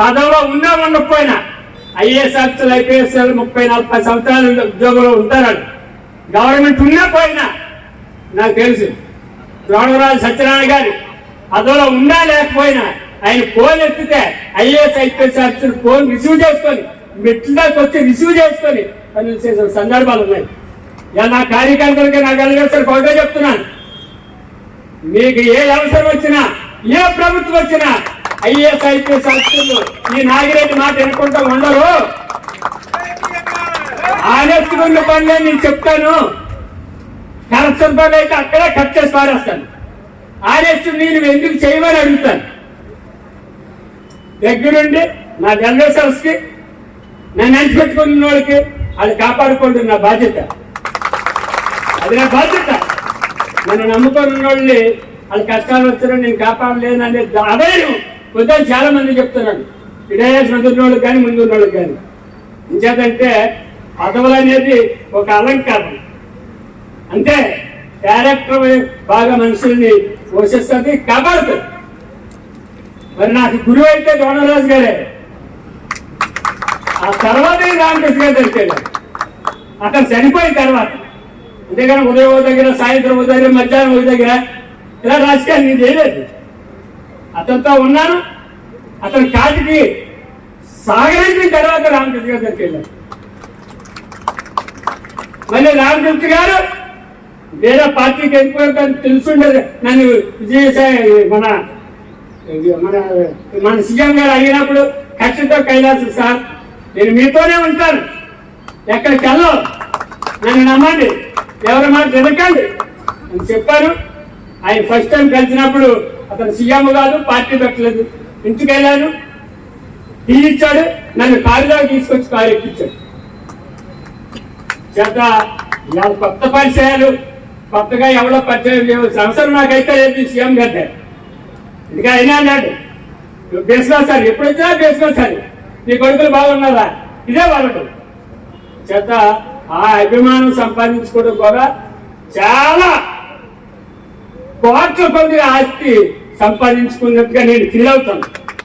పదవిలో ఉన్నా ఉండకపోయినా ఐఏఎస్ ఆఫీసర్లు ఐపీఎస్ ముప్పై నలభై సంవత్సరాలు ఉద్యోగంలో ఉంటారు గవర్నమెంట్ ఉన్నా పోయినా నాకు తెలుసు. ద్రోణరాజు సత్యనారాయణ గారు పదవిలో ఉన్నా లేకపోయినా ఆయన ఫోన్ ఎత్తితే IAS IPS officer phone receive చేసుకొని మెట్లకి వచ్చి రిసీవ్ చేసుకొని పనులు చేసిన సందర్భాలు ఉన్నాయి. ఇలా నా కార్యకర్తలకి నా కలిగేస్తారు ఒకటే చెప్తున్నాను. మీకు ఏ అవసరం వచ్చినా ఏ ప్రభుత్వం వచ్చినా ఐఏఎస్ ఐపీఎస్ ఆఫీసర్లు ఈ నాగిరెడ్డి మాట వినుకుంటూ ఉండరు. ఆనెస్ట్ ఉన్న పనులే నేను చెప్తాను. కరప్షన్ పనులు అయితే అక్కడే కట్ చేసి పారేస్తాను. ఆనెస్ట్ నేను ఎందుకు చేయమని అడుగుతాను. దగ్గరుండి నా జనరేషన్స్కి నన్ను అంటిపెట్టుకున్న వాళ్ళకి అది కాపాడుకోండి నా బాధ్యత. అది నా బాధ్యత. నన్ను నమ్ముకొని ఉన్న వాళ్ళని వాళ్ళ కష్టాలు వచ్చినా నేను కాపాడలేననే అనే అధైర్యం చాలా మంది చెప్తున్నాను ఇడేయాల్సిన ముందు వాళ్ళకి కానీ ముందు ఉన్న వాళ్ళకి కానీ. ఇంచేతంటే పదవులు అనేది ఒక అలంకారం. అంతే క్యారెక్టర్ బాగా మనుషుల్ని పోషిస్తుంది కాపాడుతుంది. మరి నాకు గురువు అయితే ద్రోణరాజు గారే. ఆ తర్వాత రామకృష్ణ గారు దగ్గరికి అతను చనిపోయిన తర్వాత. అంతేగాని ఉదయం ఓ దగ్గర సాయంత్రం ఓ దగ్గర మధ్యాహ్నం ఓ దగ్గర ఇలా రాజకీయాలు నేను చేయలేదు. అతనితో ఉన్నాను అతని కాటికి సాగరించిన తర్వాత రామకృష్ణ గారి దగ్గరికి వెళ్ళాను మళ్ళీ రామకృష్ణ గారు వేరే పార్టీకి వెళ్ళిపోయారు తెలుసుండేది. నన్ను విజయసాయి మన మన మన సీఎం గారు అడిగినప్పుడు ఖచ్చితంగా కైలాసం సార్ నేను మీతోనే ఉంటాను. ఎక్కడికి వెళ్ళవు నన్ను నమ్మండి. ఎవరి మాట వెనకండి అని చెప్పారు. ఆయన ఫస్ట్ టైం కలిసినప్పుడు అతను సీఎం కాదు పార్టీ పెట్టలేదు. ఇంటికి వెళ్ళాను టీ ఇచ్చాడు నన్ను కారులో తీసుకొచ్చి కారు ఎక్కించాడు చేత ఇవాళ కొత్త పరిచయాలు కొత్తగా ఎవడో పరిచయం చేయవలసిన అవసరం నాకైతే లేదు సీఎం గారి ఇంకా అయినా అన్నాడు నువ్వు సార్ ఎప్పుడు వచ్చినా సార్. నీ కొడుకులు బాగున్నారా? ఇదే వాళ్ళకు. చేత ఆ అభిమానం సంపాదించుకోవడం కూడా చాలా కోట్ల కొద్ది ఆస్తి సంపాదించుకున్నట్టుగా నేను ఫీల్ అవుతాను.